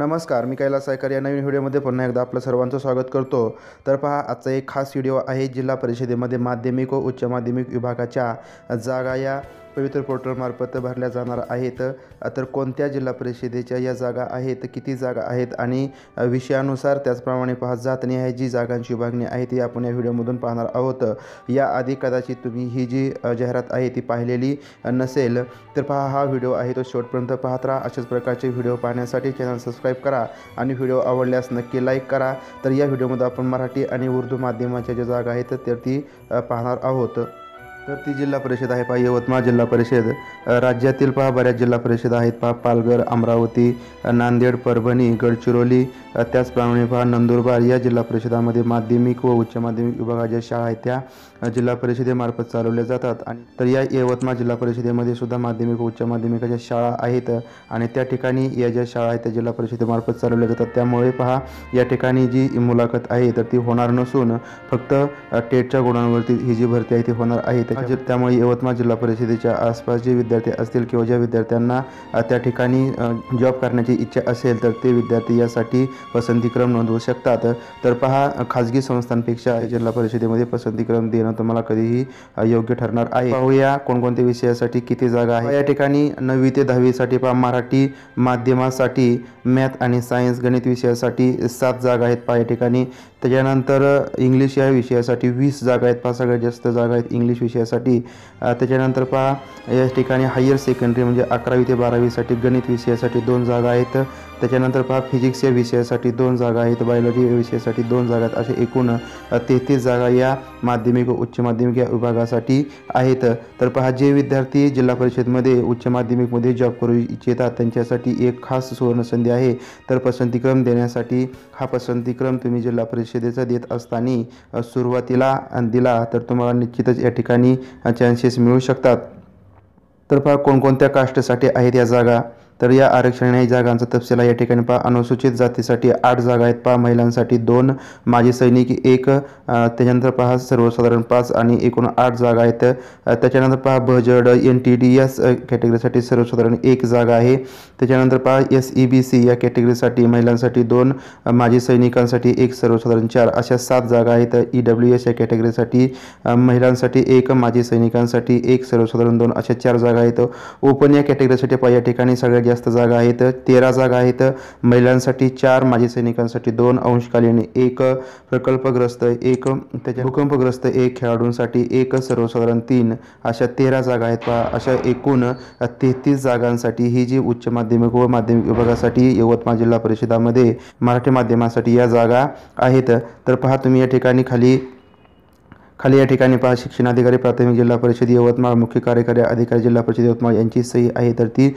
नमस्कार मी कैलास सायकर. या नवीन व्हिडिओमध्ये पुन्हा एकदा आपलं सर्वांचं स्वागत करतो. तर पहा आजचा एक खास व्हिडिओ आहे जिल्हा परिषदेमध्ये माध्यमिक व उच्च माध्यमिक विभागाच्या जागा या पवित्र पोर्टलमार्फत भरल्या जाणार आहेत. तर कोणत्या जिल्हा परिषदेच्या या जागा आहेत किती जागा आहेत आणि विषयानुसार त्याचप्रमाणे पहा आहे जी जागांची विभागणी आहे ती आपण या व्हिडिओमधून पाहणार आहोत. याआधी कदाचित तुम्ही ही जी जाहिरात आहे ती पाहिलेली नसेल तर पहा हा व्हिडिओ आहे तो शेवटपर्यंत पाहत राहा. अशाच प्रकारचे व्हिडिओ पाहण्यासाठी चॅनल सबस्क्राईब करा आणि व्हिडिओ आवडल्यास नक्की लाईक करा. तर या व्हिडिओमध्ये आपण मराठी आणि उर्दू माध्यमाच्या ज्या जागा आहेत तर ती पाहणार आहोत. तर ती जिल्हा परिषद आहे पहा यवतमाळ जिल्हा परिषद. राज्यातील पहा बऱ्याच जिल्हा परिषद आहेत पहा पालघर अमरावती नांदेड परभणी गडचिरोली त्याचप्रमाणे पहा नंदुरबार या जिल्हा परिषदामध्ये माध्यमिक व उच्च माध्यमिक विभागाच्या शाळा आहेत त्या जिल्हा परिषदेमार्फत चालवल्या जातात. आणि तर या यवतमाळ जिल्हा परिषदेमध्ये सुद्धा माध्यमिक व उच्च माध्यमिकाच्या शाळा आहेत आणि त्या ठिकाणी या ज्या शाळा आहेत त्या जिल्हा परिषदेमार्फत चालवल्या जातात. त्यामुळे पहा या ठिकाणी जी मुलाखत आहे तर ती होणार नसून फक्त टेटच्या गुणांवरती ही जी भरती आहे ती होणार आहे. म्हणजे त्यामुळे यवतमाळ जिल्हा परिषदेच्या आसपास जे विद्यार्थी असतील किंवा ज्या विद्यार्थ्यांना त्या ठिकाणी जॉब करण्याची इच्छा असेल तर ते विद्यार्थी यासाठी पसंतीक्रम नोंदवू शकतात. तर पहा खाजगी संस्थांपेक्षा जिल्हा परिषदेमध्ये पसंतीक्रम देणं तुम्हाला कधीही योग्य ठरणार आहे. पाहूया कोणकोणत्या विषयासाठी किती जागा आहे. या ठिकाणी नववी ते दहावीसाठी पहा मराठी माध्यमासाठी मॅथ आणि सायन्स गणित विषयासाठी सात जागा आहेत पहा या ठिकाणी. त्याच्यानंतर इंग्लिश या विषयासाठी वीस जागा आहेत पहा सगळ्यात जास्त जागा आहेत इंग्लिश विषयासाठी त्याच्यानंतर पहा या ठिकाणी हायर सेकंडरी म्हणजे अकरावी ते बारावीसाठी गणित विषयासाठी दोन जागा आहेत. त्याच्यानंतर पहा फिजिक्स या विषयासाठी दोन जागा आहेत बायोलॉजी या विषयासाठी दोन जागा आहेत. अशा एकूण तेहतीस जागा या माध्यमिक व उच्च माध्यमिक या विभागासाठी आहेत. तर पहा जे विद्यार्थी जिल्हा परिषदमध्ये उच्च माध्यमिकमध्ये जॉब करू इच्छितात त्यांच्यासाठी एक खास सुवर्णसंधी आहे. तर पसंतीक्रम देण्यासाठी हा पसंतीक्रम तुम्ही जिल्हा परिषदेचा देत असताना सुरुवातीला दिला. तर तुम्हाला निश्चितच या ठिकाणी चान्सेस मिळू शकतात. तर पहा कोणकोणत्या कास्टसाठी आहेत या जागा? तर या आरक्षणीय या जागांचा तपशील या ठिकाणी पहा. अनुसूचित जातीसाठी आठ जागा आहेत पहा. महिलांसाठी दोन माजी सैनिक एक त्याच्यानंतर पहा सर्वसाधारण पाच आणि एकूण आठ जागा आहेत. त्याच्यानंतर पहा भजड एन टी डी एस कॅटेगरीसाठी सर्वसाधारण एक जागा आहे. त्याच्यानंतर पहा एस ई बी सी या कॅटेगरीसाठी महिलांसाठी दोन माजी सैनिकांसाठी एक सर्वसाधारण चार अशा सात जागा आहेत. ई डब्ल्यू एस या कॅटेगरीसाठी महिलांसाठी एक माजी सैनिकांसाठी एक सर्वसाधारण दोन अशा चार जागा आहेत. ओपन या कॅटेगरीसाठी पहा या ठिकाणी सगळ्यात जास्त जागा आहेत. तेरा जागा आहेत. महिलांसाठी चार माजी सैनिकांसाठी दोन अंशकालीन एक प्रकल्पग्रस्त एक त्याच्या भूकंपग्रस्त एक खेळाडूंसाठी एक सर्वसाधारण तीन अशा तेरा जागा आहेत. पहा अशा एकूण तेहतीस जागांसाठी ही जी उच्च माध्यमिक व माध्यमिक विभागासाठी यवतमाळ जिल्हा परिषदामध्ये मराठी माध्यमासाठी या जागा आहेत. तर पहा तुम्ही या ठिकाणी खाली खाली या ठिकाणी पहा शिक्षणाधिकारी प्राथमिक जिल्हा परिषद यवतमाळ मुख्य कार्यकारी अधिकारी जिल्हा परिषद यवतमाळ यांची सही आहे तर ती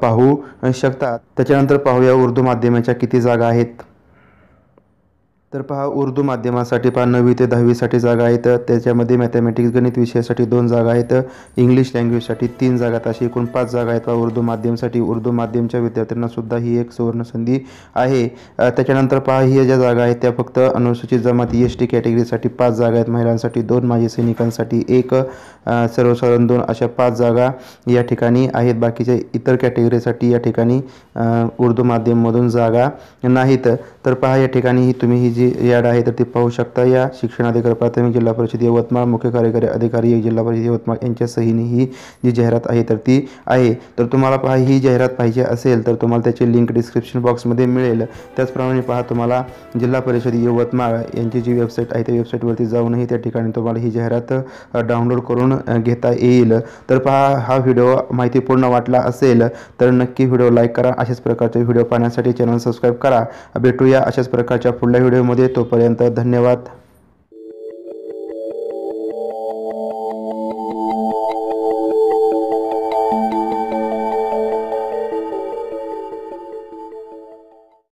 पाहू शकता त्याच्यानंतर पाहूया उर्दू माध्यमाच्या किती जागा आहेत. तर पहा उर्दू माध्यमासाठी पहा नववी ते दहावीसाठी जागा आहेत. त्याच्यामध्ये मॅथमॅटिक्स गणित विषयासाठी दोन जागा आहेत. इंग्लिश लँग्वेजसाठी तीन जागा अशी एकूण पाच जागा आहेत. पहा उर्दू माध्यमसाठी उर्दू माध्यमच्या विद्यार्थ्यांना सुद्धा ही एक सुवर्णसंधी आहे. त्याच्यानंतर पहा ही ज्या जागा आहेत त्या फक्त अनुसूचित जमाती एस टी कॅटेगरीसाठी पाच जागा आहेत. महिलांसाठी दोन माजी सैनिकांसाठी एक. सर्वसाधारण दोन अशा पाच जागा या ठिकाणी आहेत. बाकीच्या इतर कॅटेगरीसाठी या ठिकाणी उर्दू माध्यममधून जागा नाहीत. तर पहा या ठिकाणी ही तुम्ही ही जी याड आहे तर ती पाहू शकता. या शिक्षणाधिकारी प्राथमिक जिल्हा परिषद यवतमाळ मुख्य कार्यकारी अधिकारी जिल्हा परिषद यवतमाळ यांच्या सहीने ही जी जाहिरात आहे तर ती आहे. तर तुम्हाला पहा ही जाहिरात पाहिजे असेल तर तुम्हाला त्याची लिंक डिस्क्रिप्शन बॉक्समध्ये मिळेल. त्याचप्रमाणे पहा तुम्हाला जिल्हा परिषद यवतमाळ यांची जी वेबसाईट आहे त्या वेबसाईटवरती जाऊनही त्या ठिकाणी तुम्हाला ही जाहिरात डाउनलोड करून घेता येईल. तर पहा हा व्हिडिओ माहितीपूर्ण वाटला असेल तर नक्की व्हिडिओ लाईक करा. अशाच प्रकारचे व्हिडिओ पाहण्यासाठी चॅनल सबस्क्राईब करा. भेटूया भेटूया अशाच प्रकारच्या पुढल्या व्हिडिओमध्ये. तोपर्यंत धन्यवाद.